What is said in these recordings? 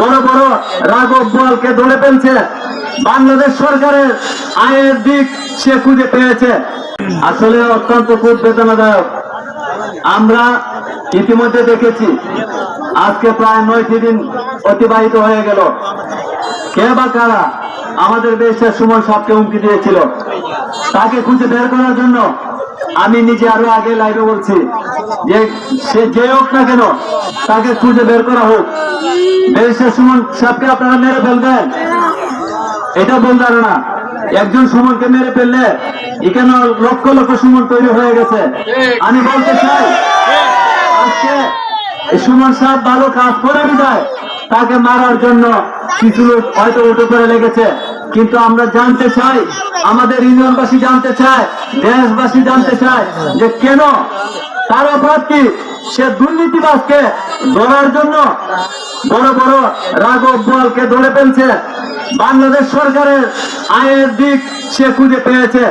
বড় বড় রাঘব বোয়ালকে ধরে ফেলছে। বাংলাদেশ সরকারের আয়ের দিক সে খুঁজে পেয়েছে। আসলে অত্যন্ত খুব বেদনাদায়ক। আমরা ইতিমধ্যে দেখেছি, আজকে প্রায় নয়টি দিন অতিবাহিত হয়ে গেল। কে বা কারা আমাদের দেশের সুমন সাহকে হুমকি দিয়েছিল, তাকে খুঁজে বের করার জন্য আমি নিজে আরও আগে লাইভে বলছি। যে সে যে হোক না কেন, তাকে খুঁজে বের করা হোক। দেশের সুমন সাহকে আপনারা মেরে ফেলবেন। এটা বলতে না একজন সুমনকে মেরে ফেললে এখানে লক্ষ লক্ষ সুমন তৈরি হয়ে গেছে। আমি বলতে চাই, আজকে সুমন সাহেব ভালো কাজ করে বিদায় তাকে মারার জন্য কিছু লোক হয়তো উঠে পড়ে লেগেছে। কিন্তু আমরা জানতে চাই, আমাদের ইউনিয়নবাসী জানতে চায়, দেশবাসী জানতে চায় যে কেন তার অপরাধ কি? সে দুর্নীতিবাজকে ধরার জন্য বড় বড় রাঘব বোয়ালকে ধরে ফেলছে। বাংলাদেশ সরকারের আয়ের দিক সে খুঁজে পেয়েছে।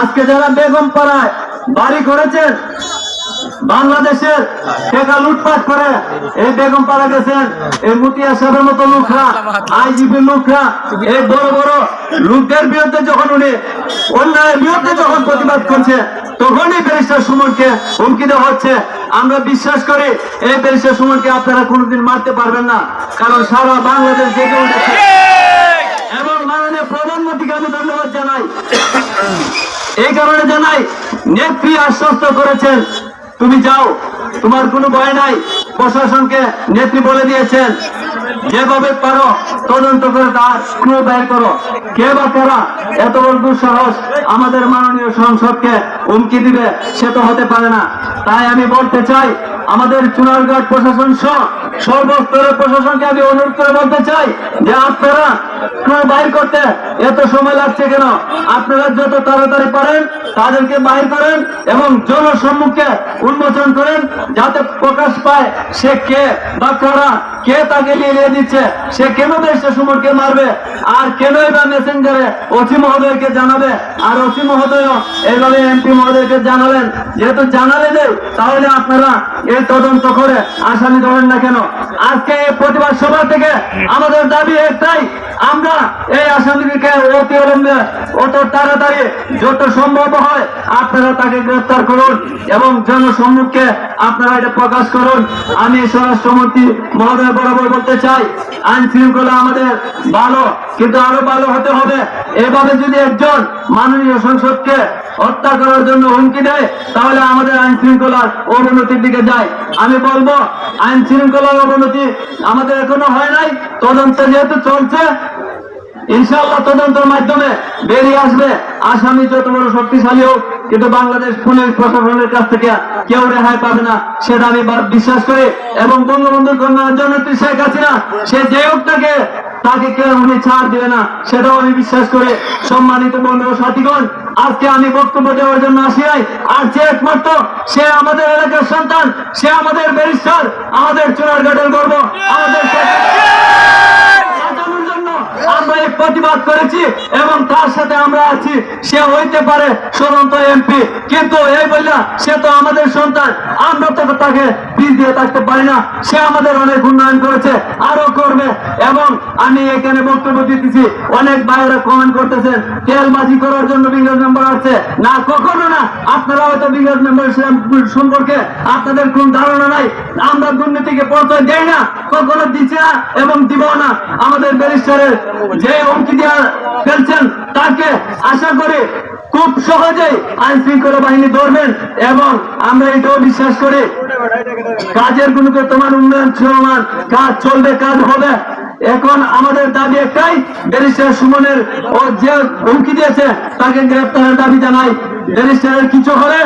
আজকে যারা বেগম পাড়ায় বাড়ি করেছেন, বাংলাদেশের টাকা লুটপাট করে, এই বেগম পাড়া গেছেন, এই মুতিয়া সাহেবের মতো লোকরা, আইজিপি লোকরা, এই বড় বড় লোকদের বিরুদ্ধে যখন উনি অন্যায়ের বিরুদ্ধে যখন প্রতিবাদ করছে তখনই ব্যারিস্টার সুমনকে হুমকি দেওয়া হচ্ছে। আমরা বিশ্বাস করি এই ব্যারিস্টার সুমনকে আপনারা কোনোদিন মারতে পারবেন না, কারণ সারা বাংলাদেশ জেগে উঠেছে। এবং মাননীয় প্রধানমন্ত্রীকে আমি ধন্যবাদ জানাই। এই কারণে জানাই, নেত্রী আশ্বস্ত করেছেন, তুমি যাও, তোমার কোনো ভয় নাই। প্রশাসনকে নেত্রী বলে দিয়েছেন। যেভাবে পারো, তদন্ত করে তার স্ক্রু ব্যয় করো। কে বা কারা, এত বড় দুঃসাহস আমাদের মাননীয় সংসদকে হুমকি দিবে, সে তো হতে পারে না। তাই আমি বলতে চাই, আমাদের চুনারগড় প্রশাসন সহ সর্বস্তরের প্রশাসনকে আমি অনুরোধ করে বলতে চাই যে আপনারা বাইর করতে এত সময় লাগছে কেন? আপনারা যত তাড়াতাড়ি পারেন, তাদেরকে বাইর করেন এবং জনসম্মুখে উন্মোচন করেন যাতে প্রকাশ পায় সে কে বা কারা, কে তাকে নিয়ে দিচ্ছে সে কেন দেশে সুমনকে মারবে, আর কেনই বা মেসেঞ্জারে অসি মহোদয়কে জানাবে, আর অসি মহোদয় এইভাবে এমপি মহোদয়কে জানালেন। যেহেতু জানালে দেয় তাহলে আপনারা এই তদন্ত করে আসামি ধরেন না কেন? আজকে এই সভা থেকে আমাদের দাবি একটাই আমরা এই আসামিকে অতি অবিলম্বে অত তাড়াতাড়ি যত সম্ভব হয় আপনারা তাকে গ্রেফতার করুন এবং জনসম্মুখে আপনারা এটা প্রকাশ করুন। আমি স্বরাষ্ট্রমন্ত্রী মহোদয় বরাবর বলতে চাই আইন শৃঙ্খলা আমাদের ভালো। কিন্তু আরও ভালো হতে হবে। এভাবে যদি একজন মাননীয় সংসদকে হত্যা করার জন্য হুমকি দেয়, তাহলে আমাদের আইন শৃঙ্খলার অবনতির দিকে যায়। আমি বলব আইন শৃঙ্খলার অবনতি আমাদের এখনও হয় নাই। তদন্ত যেহেতু চলছে, ইনশাআল্লাহ তদন্তের মাধ্যমে বেরিয়ে আসবে। আসামি যত বড় শক্তিশালী হোক, কিন্তু বাংলাদেশ পুলিশ প্রশাসনের কাছ থেকে কেউ রেহাই পাবে না, সেটা আমি বিশ্বাস করি। এবং বঙ্গবন্ধুর কন্যা জননেত্রী শেখ হাসিনা, সে যে হোক তাকে তাকে কেউ উনি ছাড় দিবে না, সেটাও আমি বিশ্বাস করি সম্মানিত বন্ধু সাথীগণ, আজকে আমি বক্তব্য দেওয়ার জন্য আসি নাই। আর যে একমাত্র, সে আমাদের এলাকার সন্তান, সে আমাদের ব্যারিস্টার, আমাদের চুনারঘাটের গর্ব, আমাদের প্রতিবাদ করেছি এবং তার সাথে আমরা আছি। সে হইতে পারে স্বতন্ত্র এমপি, কিন্তু এই বললা সে তো আমাদের সন্তান। আমরা তো তাকে পিস দিয়ে থাকতে পারি না। সে আমাদের অনেক উন্নয়ন করেছে। করবে এবং আমি এখানে বক্তব্য দিতেছি, অনেক বাইরে কমেন্ট করতেছেন তেলবাজি করার জন্য বিঙ্গজ মেম্বার আছে না, কখনো না, আপনারা হয়তো বিঙ্গজ মেম্বার সম্পর্কে আপনাদের কোন ধারণা নাই। আমরা দুর্নীতিকে পরিচয় দেই না, কখনো দিচ্ছি না এবং দিব না। আমাদের ব্যারিস্টারের যে হুমকি দেওয়া ফেলছেন, তাকে আশা করি খুব সহজেই আইন শৃঙ্খলা বাহিনী ধরবেন এবং আমরা এটাও বিশ্বাস করি। কাজের গুলোকে তোমার উন্নয়ন সমান কাজ চলবে, কাজ হবে। এখন আমাদের দাবি একটাই, ব্যারিস্টার সুমনের ও যে হুমকি দিয়েছে, তাকে গ্রেপ্তারের দাবি জানাই। ব্যারিস্টারের কিছু হলে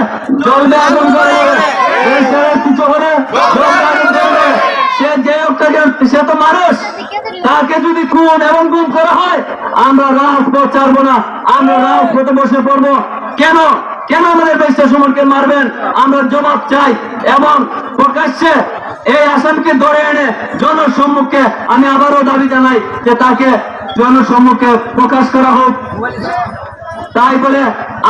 চলবে আগুন করে কিছু হলে সে তো মানুষ। তাকে যদি খুন এবং গুম করা হয়, আমরা রাজপথ ছাড়বো না। আমরা রাজপথে বসে পড়ব। কেন? কেন আমাদের দেশটা সুমনকে মারবেন? আমরা জবাব চাই এবং প্রকাশ্যে এই আসামকে ধরে এনে জনসম্মুখে আমি আবারও দাবি জানাই যে তাকে জনসম্মুখে প্রকাশ করা হোক। তাই বলে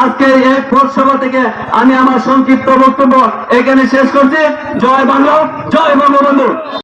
আজকে এই পৌরসভা থেকে আমি আমার সংক্ষিপ্ত বক্তব্য এখানে শেষ করছি। জয় বাংলা, জয় বঙ্গবন্ধু।